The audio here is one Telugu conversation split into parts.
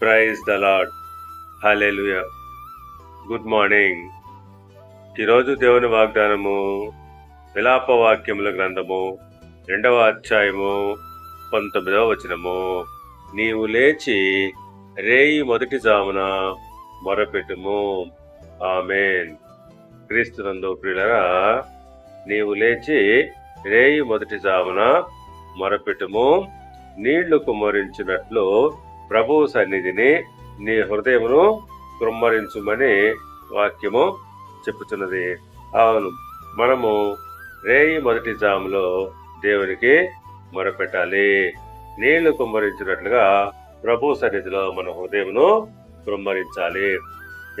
Praise the lord hallelujah good morning ఈరోజు దేవుని వాగ్దానము విలాప వాక్యముల గ్రంథము రెండవ అధ్యాయము పంతొమ్మిదవ వచనము. నీవు లేచి రేయి మొదటి జామున మొరపెట్టుము. ఆమెన్. క్రీస్తునందు ప్రియులరా నీవు లేచి రేయి మొదటి జామున మొరపెట్టుము. నీళ్ళు కుమరించినట్లు ప్రభువు సన్నిధిని నీ హృదయమును కృమ్మరించుమని వాక్యము చెప్పుతున్నది అవును మనము రేయి మొదటి జాములో దేవునికి మొరపెట్టాలి. నీళ్ళు కుమ్మరించినట్లుగా ప్రభు సన్నిధిలో మన హృదయమును కుమ్మరించాలి.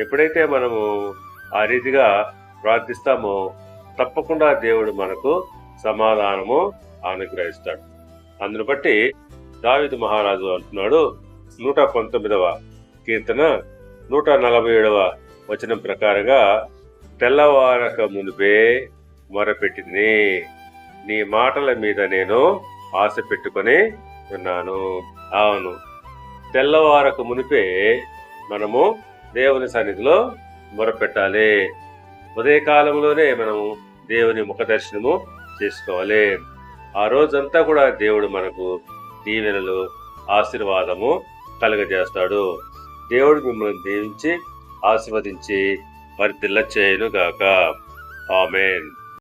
ఎప్పుడైతే మనము ఆ రీతిగా ప్రార్థిస్తామో తప్పకుండా దేవుడు మనకు సమాధానము అనుగ్రహిస్తాడు. అందును బట్టి దావిదు మహారాజు అంటున్నాడు నూట పంతొమ్మిదవ కీర్తన నూట నలభై ఏడవ వచనం ప్రకారంగా తెల్లవారక మునిపే మొరపెట్టింది. నీ మాటల మీద నేను ఆశ పెట్టుకొని ఉన్నాను. అవును తెల్లవారక మునిపే మనము దేవుని సన్నిధిలో మొరపెట్టాలి. ఉదయకాలంలోనే మనము దేవుని ముఖ దర్శనము చేసుకోవాలి. ఆ రోజంతా కూడా దేవుడు మనకు దీవెనలు ఆశీర్వాదము కలగజేస్తాడు దేవుడు మిమ్మల్ని దీవించి ఆశీర్వదించి మరి చేయను గాక ఆమెన్.